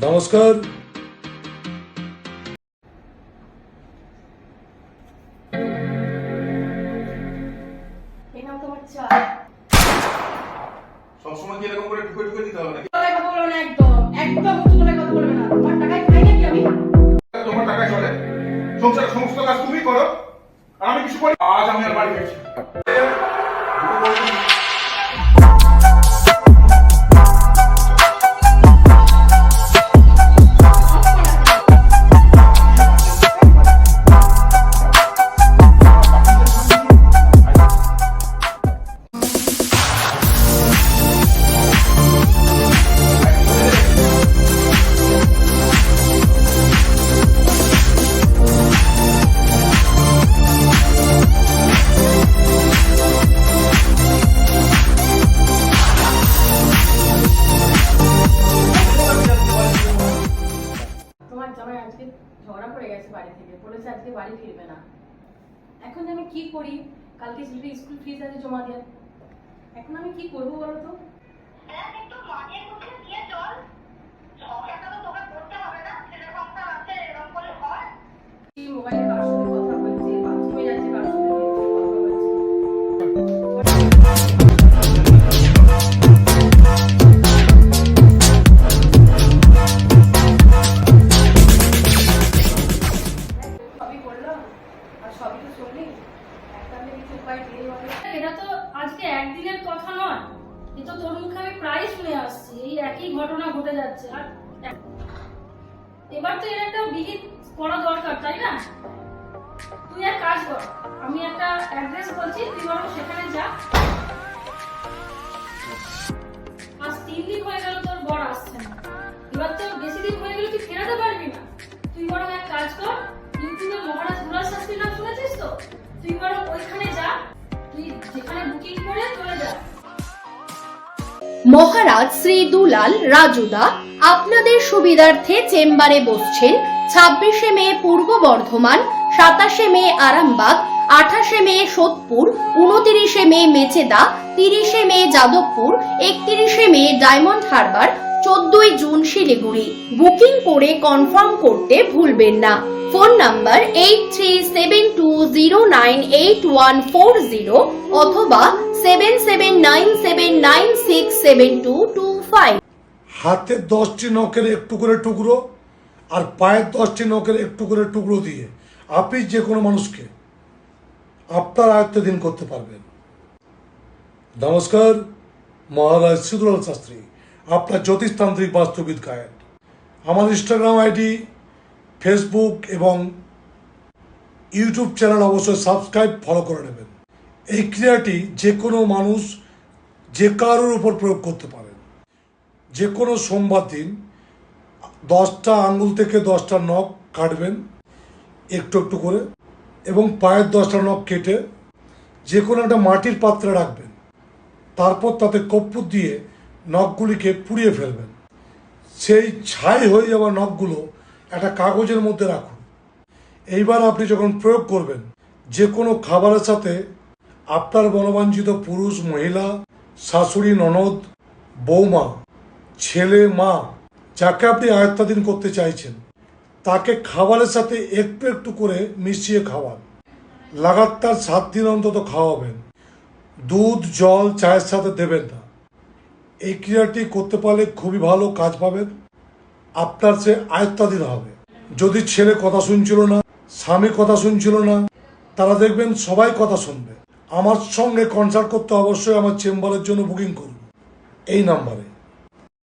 নমস্কার। সবসময় কি এরকম করে দিতে হবে নাকি? গলায় কথা বলবে না একদম। একদম উঁচু কথা বলবে না। তোমার টাকায় খাই নাকি আমি? তোমার টাকায় চলে। সংসারের সমস্ত কাজ তুমি করো। আর আমি কিছু করি আজ আমি আর বাড়ি ফিরছি করে গেছে বাড়ি থেকে। বলেছে আজকে বাড়ি ফিরবে না। এখন আমি কি করি? কালকে ছেলেটা স্কুল ফিজ আছে জমা দেওয়ার। এখন আমি কি করব বলো তো? একটু মাঝে দিয়ে চল। তো এটা তো আজকে একদিনের কথা নয়, এ তোর মুখে আমি প্রায় শুনে আসছি, এই একই ঘটনা ঘটে যাচ্ছে। আর এবার তো এর একটা বিহিত করা দরকার, তাই না? তুই এক কাজ কর, আমি একটা অ্যাড্রেস বলছি, তুই বরং সেখানে যা। আজ তিন দিন হয়ে গেল মহারাজ শ্রী দুলাল, রাজুদা, আপনাদের সুবিধার্থে চেম্বারে বসছেন ছাব্বিশে মে পূর্ব বর্ধমান, সাতাশে মে আরামবাগ, আঠাশে মে সোদপুর, উনতিরিশে মে মেচেদা, তিরিশে মে যাদবপুর, একত্রিশে মে ডায়মন্ড হারবার চোদ্দই জুন শিলিগুড়ি। বুকিং করে কনফার্ম করতে ভুলবেন না। Phone number eight three seven two zero nine eight one four zero অথবা seven seven nine seven nine six seven two two five. হাতের দশটি নখের একটু করে টুকরো আর পায়ের দশটি নখের একটু করে টুকরো দিয়ে আপনি যে কোনো মানুষকে আপনার আয়ত্তাধীন করতে পারবেন। নমস্কার, মহারাজ সিদুলাল শাস্ত্রী। আপনার জ্যোতিষতান্ত্রিক বাস্তুবিদ গায়ক। আমার ইনস্টাগ্রাম আইডি ফেসবুক এবং ইউটিউব চ্যানেল অবশ্যই সাবস্ক্রাইব ফলো করে নেবেন। এই ক্রিয়াটি যে কোনো মানুষ যে কারোর উপর প্রয়োগ করতে পারেন। যে কোনো সোমবার দিন দশটা আঙ্গুল থেকে দশটা নখ কাটবেন, একটু একটু করে, এবং পায়ের দশটা নখ কেটে যে কোনো একটা মাটির পাত্রে রাখবেন। তারপর তাতে কর্পূর দিয়ে নখগুলিকে পুড়িয়ে ফেলবেন। সেই ছাই হয়ে যাওয়া নখগুলো একটা কাগজের মধ্যে রাখুন। এইবার আপনি যখন প্রয়োগ করবেন, যে কোনো খাবারের সাথে আপনার মনোবাঞ্ছিত পুরুষ, মহিলা, শাশুড়ি, ননদ, বৌমা, ছেলে, মা, যাকে আপনি আয়ত্তাধীন করতে চাইছেন, তাকে খাবারের সাথে একটু একটু করে মিশিয়ে খাওয়ান। লাগাতার সাত দিন অন্তত খাওয়াবেন। দুধ, জল, চায়ের সাথে দেবেন না। এই ক্রিয়াটি করতে পারলে খুবই ভালো কাজ পাবেন। আপনার সে আয়ত্তাধীন হবে। যদি ছেলে কথা শুনছিল না, স্বামী কথা শুনছিল না, তারা দেখবেন সবাই কথা শুনবে। আমার সঙ্গে কনসার্ট করতে অবশ্যই আমার চেম্বারের জন্য বুকিং করুন। এই নাম্বারে।